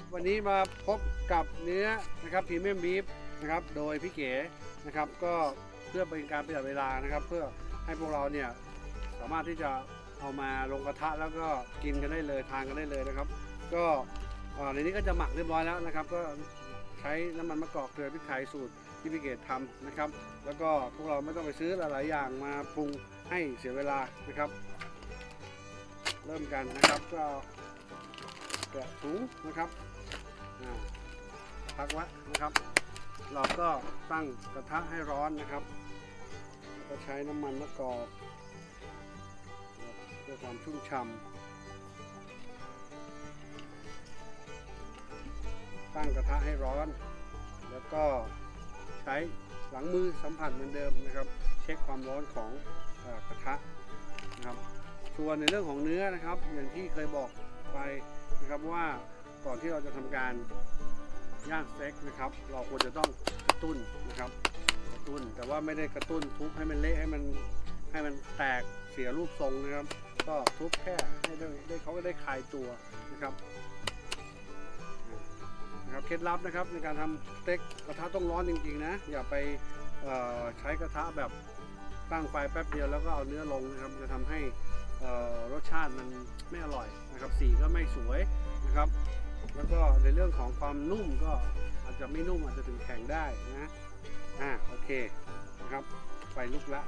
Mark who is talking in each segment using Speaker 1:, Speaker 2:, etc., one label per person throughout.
Speaker 1: ับวันนี้มาพบกับเนื้อนะครับพรีเมียมบีฟนะครับโดยพี่เก๋นะครับ ก็เพื่อเป็นการประหยัดเวลานะครับ เพื่อให้พวกเราเนี่ยสามารถที่จะเอามาลงกระทะแล้วก็กินกันได้เลยทานกันได้เลยนะครับ ก็อ่อในนี้ก็จะหมักเรียบร้อยแล้วนะครับ ก็ใช้น้ำมันมะกอกเกลือพริกไทยสูตรที่พี่เกดทำนะครับ แล้วก็พวกเราไม่ต้องไปซื้อหลายๆอย่างมาปรุงให้เสียเวลานะครับ เริ่มกันนะครับก็แกะถุงนะครับ พักไว้นะครับ เราก็ตั้งกระทะให้ร้อนนะครับแล้วก็ใช้น้ำมันมะกอกเพื่อความชุ่มฉ่ำตั้งกระทะให้ร้อน แล้วก็ใช้หลังมือสัมผัสเหมือนเดิมนะครับ เช็คความร้อนของอกระทะนะครับ ส่วนในเรื่องของเนื้อนะครับ อย่างที่เคยบอกไปนะครับว่า ก่อนที่เราจะทำการย่างสเต็กนะครับ เราควรจะต้องกระตุ้นนะครับ กระตุ้นแต่ว่าไม่ได้กระตุ้นทุบให้มันเละให้มันให้มันแตกเสียรูปทรงนะครับ ก็ทุบแค่ให้ได้ได้เขาก็ได้คลายตัวนะครับนะครับเคล็ดลับนะครับในการทำสเต็กกระทะต้องร้อนจริงๆนะ อย่าไปใช้กระทะแบบตั้งไฟแป๊บเดียวแล้วก็เอาเนื้อลงนะครับจะทำให้รสชาติมันไม่อร่อยนะครับ สีก็ไม่สวยนะครับ แล้วก็ในเรื่องของความนุ่มก็อาจจะไม่นุ่มอาจจะถึงแข็งได้นะอ่าโอเคนะครับไฟลุกละ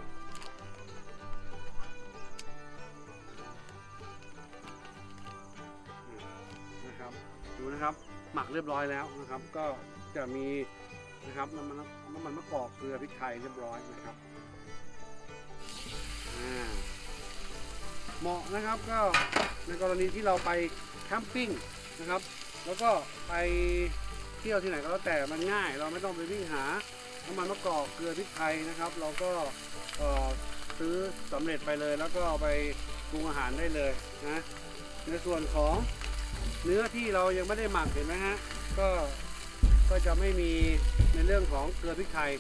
Speaker 1: นะครับดูนะครับหมักเรียบร้อยแล้วนะครับ ก็จะมีนะครับน้ำมันน้ำมันมะกอกเกลือพริกไทยเรียบร้อยนะครับอ่าเหมาะนะครับก็ในกรณีที่เราไปแคมปิ้งนะครับ แล้วก็ไปเที่ยวที่ไหนก็แล้วแต่มันง่าย เราไม่ต้องไปวิ่งหาน้ำมันมะกอกเกลือพริกไทยนะครับ เราก็ซื้อสำเร็จไปเลย แล้วก็เอาไปปรุงอาหารได้เลยนะในส่วนของเนื้อที่เรายังไม่ได้หมักเห็นไหมฮะก็ก็จะไม่มีในเรื่องของเกลือพริกไทย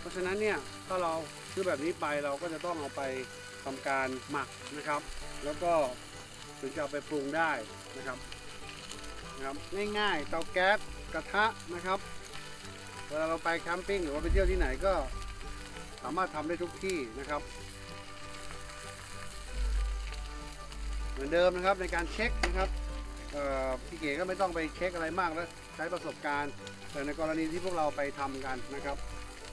Speaker 1: เพราะฉะนั้นเนี่ยถ้าเราซื้อแบบนี้ไปเราก็จะต้องเอาไปทำการหมักนะครับ แล้วก็ถึงจะเอาไปปรุงได้นะครับ นะครับง่ายๆเตาแก๊สกระทะนะครับ เวลาเราไปแคมปิ้งหรือว่าไปเที่ยวที่ไหนก็สามารถทำได้ทุกที่นะครับ เหมือนเดิมนะครับในการเช็คนะครับพี่เก๋ก็ไม่ต้องไปเช็คอะไรมากแล้วใช้ประสบการณ์ แต่ในกรณีที่พวกเราไปทำกันนะครับ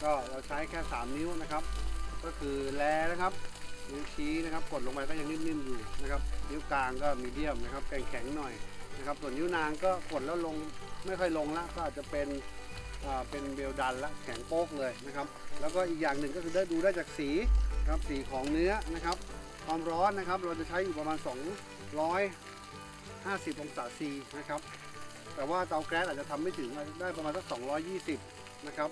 Speaker 1: ก็เราใช้แค่ 3 นิ้วนะครับ ก็คือแลนะครับนิ้วชี้นะครับ กดลงไปก็ยังนิ่มๆอยู่นะครับ นิ้วกลางก็มีเดียมนะครับแข็งๆหน่อย นะครับส่วนนิ้วนางก็กดแล้วลงไม่ค่อยลงละก็อาจจะเป็นเป็นเบลดันละแข็งโป๊กเลยนะครับ แล้วก็อีกอย่างหนึ่งก็คือได้ดูได้จากสีนะครับสีของเนื้อนะครับ ความร้อนนะครับเราจะใช้อยู่ประมาณ 250 องศาซีนะครับ แต่ว่าเตาแก๊สอาจจะทำไม่ถึงได้ประมาณสัก 220 นะครับ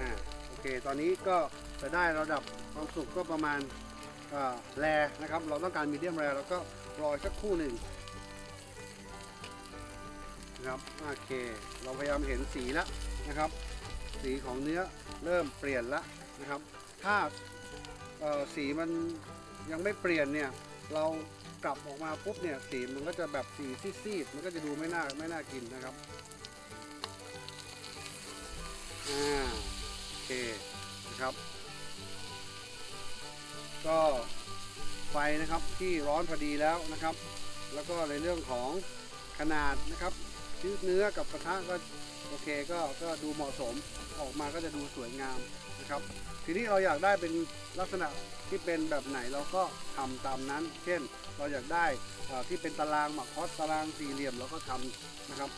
Speaker 1: อ่าโอเค ตอนนี้ก็จะได้ระดับความสุกก็ประมาณแรนะครับ เราต้องการมีเดียมแรแล้วก็รอสักคู่หนึ่ง นะครับโอเค เราพยายามเห็นสีแล้วนะครับ สีของเนื้อเริ่มเปลี่ยนแล้วนะครับ ถ้าสีมันยังไม่เปลี่ยนเนี่ยเรากลับออกมาปุ๊บเนี่ยสีมันก็จะแบบสีซีดๆมันก็จะดูไม่น่าไม่น่ากินนะครับอ่าโอเคนะครับ ก็ไฟนะครับที่ร้อนพอดีแล้วนะครับ แล้วก็ในเรื่องของขนาดนะครับ ชิ้นเนื้อกับกระทะก็โอเคก็ก็ดูเหมาะสมออกมาก็จะดูสวยงามนะครับ ทีนี้เราอยากได้เป็นลักษณะที่เป็นแบบไหนเราก็ทำตามนั้น เช่น เราอยากได้ที่เป็นตารางหมักคอสตารางสี่เหลี่ยมเราก็ทำนะครับ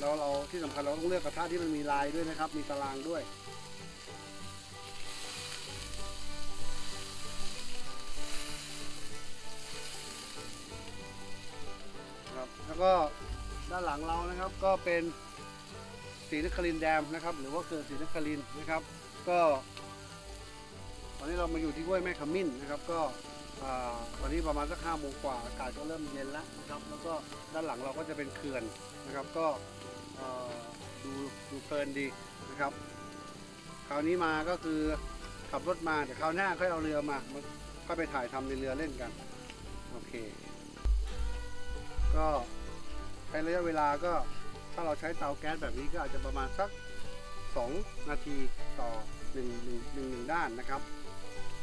Speaker 1: แล้วเราที่สำคัญเราต้องเลือกกระทะที่มันมีลายด้วยนะครับ มีตารางด้วยครับแล้วก็ ด้านหลังเรานะครับก็เป็นสีนครินแดมนะครับ หรือว่าเกิดสีนครินทร์นะครับ ก็ ตอนนี้เรามาอยู่ที่ห้วยแม่ขมิ้นนะครับ ก็ตอนนี้ประมาณสักห้าโมงกว่าอากาศก็เริ่มเย็นแล้วนะครับ แล้วก็ด้านหลังเราก็จะเป็นเขื่อนนะครับ ก็ดูดูเพลินดีนะครับ คราวนี้มาก็คือขับรถมาเดี๋ยวคราวหน้าค่อยเอาเรือมาค่อยไปถ่ายทำในเรือเล่นกันโอเค ก็ ช้ระยะเวลาก็ถ้าเราใช้เตาแก๊สแบบนี้ก็อาจจะประมาณสัก 2 นาทีต่อหนึ่งหนึ่งด้านนะครับ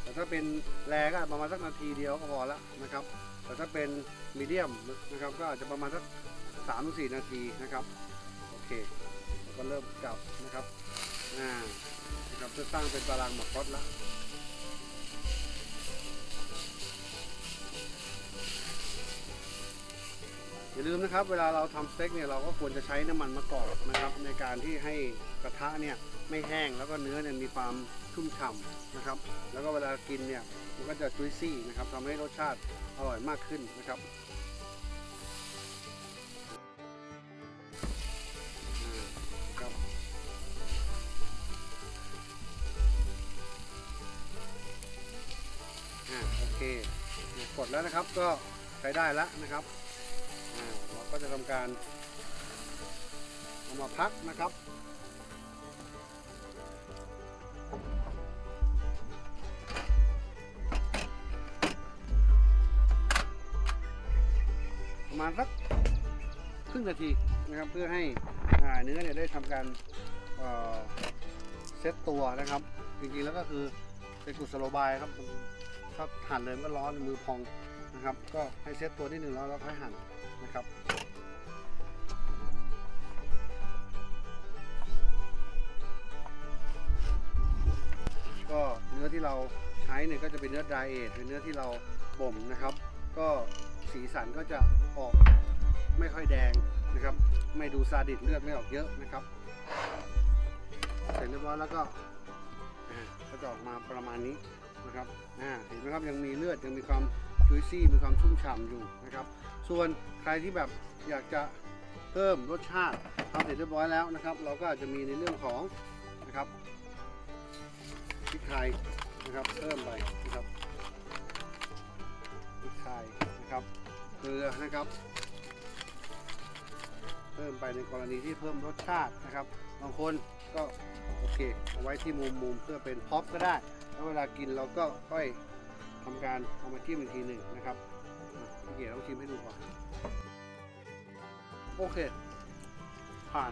Speaker 1: แต่ถ้าเป็นแรก็ประมาณสักนาทีเดียวก็พอละนะครับ แต่ถ้าเป็นมีเดียมนะครับก็อาจจะประมาณสักสามถึงสี่นาทีนะครับโอเคก็เริ่มจับนะครับอ่านะครับเพื่อสร้างเป็นตารางหมักคอสละ อย่าลืมนะครับเวลาเราทำสเต็กเนี่ยเราก็ควรจะใช้น้ำมันมะกอกนะครับ ในการที่ให้กระทะเนี่ยไม่แห้งแล้วก็เนื้อเนี่ยมีความชุ่มฉ่ำนะครับ แล้วก็เวลากินเนี่ยมันก็จะจุยซี่นะครับทำให้รสชาติอร่อยมากขึ้นนะครับอ่าโอเคกดแล้วนะครับก็ใช้ได้แล้วนะครับ ก็จะทำการเอามาพักนะครับประมาณสักครึ่งนาทีนะครับเพื่อให้อ่าเนื้อเนี่ยได้ทำการเเซตตัวนะครับ จริงๆแล้วก็คือเป็นกุศโลบายครับถ้าหั่นเลยมันก็ร้อนมือพองนะครับ ก็ให้เซตตัวนิดหนึ่งแล้วเราค่อยหั่นนะครับ เนื้อที่เราใช้เนี่ยก็จะเป็นเนื้อ dry age เป็นเนื้อที่เราบ่มนะครับ ก็สีสันก็จะออกไม่ค่อยแดงนะครับ ไม่ดูซาดิสเลือดไม่ออกเยอะนะครับเสร็จเรียบร้อยแล้วก็ก็จะออกมาประมาณนี้นะครับเห็นไหมครับยังมีเลือดยังมีความจุยซี่มีความชุ่มฉ่ำอยู่นะครับ ส่วนใครที่แบบอยากจะเพิ่มรสชาติทำเสร็จเรียบร้อยแล้วนะครับ เราก็อาจจะมีในเรื่องของนะครับพริกไทย นะครับเพิ่มไปนะครับพริกไทยนะครับเกลือนะครับ เพิ่มไปในกรณีที่เพิ่มรสชาตินะครับบางคนก็โอเคเอาไว้ที่มุมมุมเพื่อเป็นพ็อปก็ได้ แล้วเวลากินเราก็ค่อยทำการเอามาจิ้มอีกทีหนึ่งนะครับอะพี่เก๋ลองชิมให้ดูก่อนโอเค ผ่าน